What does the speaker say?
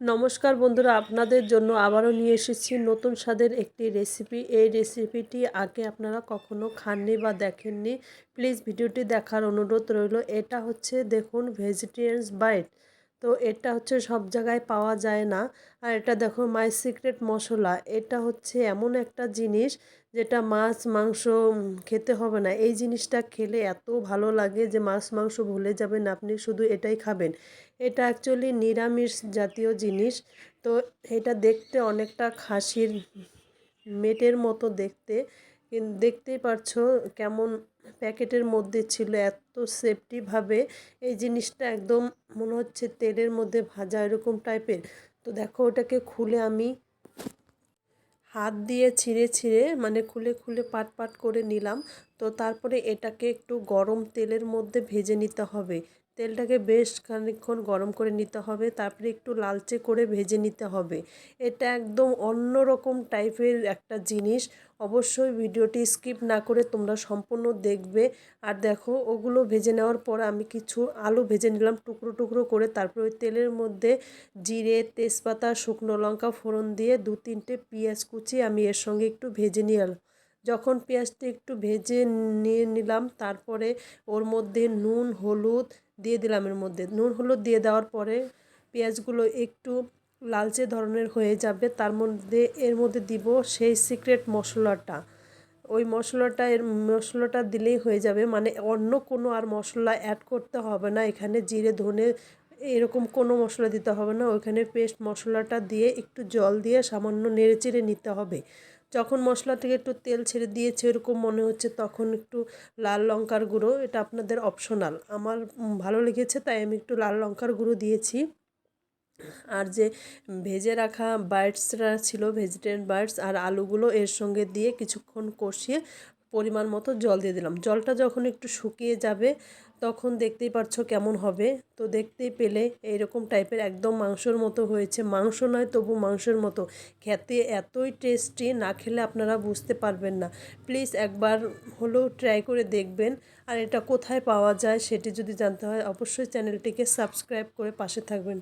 নমস্কার বন্ধুরা, আপনাদের জন্য আবারও নিয়ে এসেছি নতুন স্বাদের একটি রেসিপি এই রেসিপিটি আগে আপনারা কখনো খাননি বা দেখেননি প্লিজ ভিডিওটি দেখার অনুরোধ রইল। এটা হচ্ছে দেখুন ভেজিটেরিয়ানস বাইট তো এটা হচ্ছে সব জায়গায় পাওয়া যায় না। আর এটা দেখো মাই সিক্রেট মশলা, এটা হচ্ছে এমন একটা জিনিস যেটা মাছ, মাংস খেতে হবে না। এই জিনিসটা খেলে এত ভালো লাগে যে মাছ, মাংস ভুলে যাবেন আপনি শুধু এটাই খাবেন। এটা অ্যাকচুয়ালি নিরামিষ জাতীয় জিনিস। তো এটা দেখতে অনেকটা খাসির মেটের মতো দেখতে। দেখতেই পারছ কেমন প্যাকেটের মধ্যে ছিল এত সেফটিভাবে এই জিনিসটা একদম মনে হচ্ছে তেলের মধ্যে ভাজা এরকম টাইপের। তো দেখো ওটাকে খুলে আমি হাত দিয়ে ছিঁড়ে ছিঁড়ে মানে খুলে খুলে পাট পাট করে নিলাম। তো তারপরে এটাকে একটু গরম তেলের মধ্যে ভেজে নিতে হবে। তেলটাকে বেশ খানিকক্ষণ গরম করে নিতে হবে, তারপরে একটু লালচে করে ভেজে নিতে হবে। এটা একদম অন্য রকম টাইপের একটা জিনিস। অবশ্যই ভিডিওটি স্কিপ না করে তোমরা সম্পূর্ণ দেখবে। আর দেখো, ওগুলো ভেজে নেওয়ার পর আমি কিছু আলু ভেজে নিলাম টুকরো টুকরো করে। তারপর ওই তেলের মধ্যে জিরে, তেজপাতা, শুকনো লঙ্কা ফোড়ন দিয়ে দু তিনটে পেঁয়াজ কুচি আমি এর সঙ্গে একটু ভেজে নিয়ে যখন পেঁয়াজটা একটু ভেজে নিয়ে নিলাম, তারপরে ওর মধ্যে নুন, হলুদ দিয়ে দিলাম এর মধ্যে। নুন, হলুদ দিয়ে দেওয়ার পরে পেঁয়াজগুলো একটু লালচে ধরনের হয়ে যাবে, তার মধ্যে এর মধ্যে দিব সেই সিক্রেট মশলাটা। ওই মশলাটা, এর মশলাটা দিলেই হয়ে যাবে মানে অন্য কোনো আর মশলা অ্যাড করতে হবে না, এখানে জিরে, ধনে এরকম কোনো মশলা দিতে হবে না ওইখানে পেস্ট মশলাটা দিয়ে একটু জল দিয়ে সামান্য নেড়ে চেড়ে নিতে হবে। যখন মশলা থেকে একটু তেল ছেড়ে দিয়েছে, এরকম মনে হচ্ছে, তখন একটু লাল লঙ্কার গুঁড়ো, এটা আপনাদের অপশনাল আমার ভালো লেগেছে, তাই আমি একটু লাল লঙ্কার গুঁড়ো দিয়েছি। আর যে ভেজে রাখা বাইটসরা ছিল, ভেজিটেরিয়ান বাইটস আর আলুগুলো এর সঙ্গে দিয়ে কিছুক্ষণ কষিয়ে পরিমাণ মতো জল দিয়ে দিলাম। জলটা যখন একটু শুকিয়ে যাবে, তখন দেখতেই পারছ কেমন হবে। তো দেখতেই পেলে এইরকম টাইপের একদম মাংসর মতো হয়েছে। মাংস নয়, তবু মাংসের মতো। খেতে এতই টেস্টি, না খেলে আপনারা বুঝতে পারবেন না। প্লিজ একবার হলেও ট্রাই করে দেখবেন। আর এটা কোথায় পাওয়া যায় সেটি যদি জানতে হয়, অবশ্যই চ্যানেলটিকে সাবস্ক্রাইব করে পাশে থাকবেন।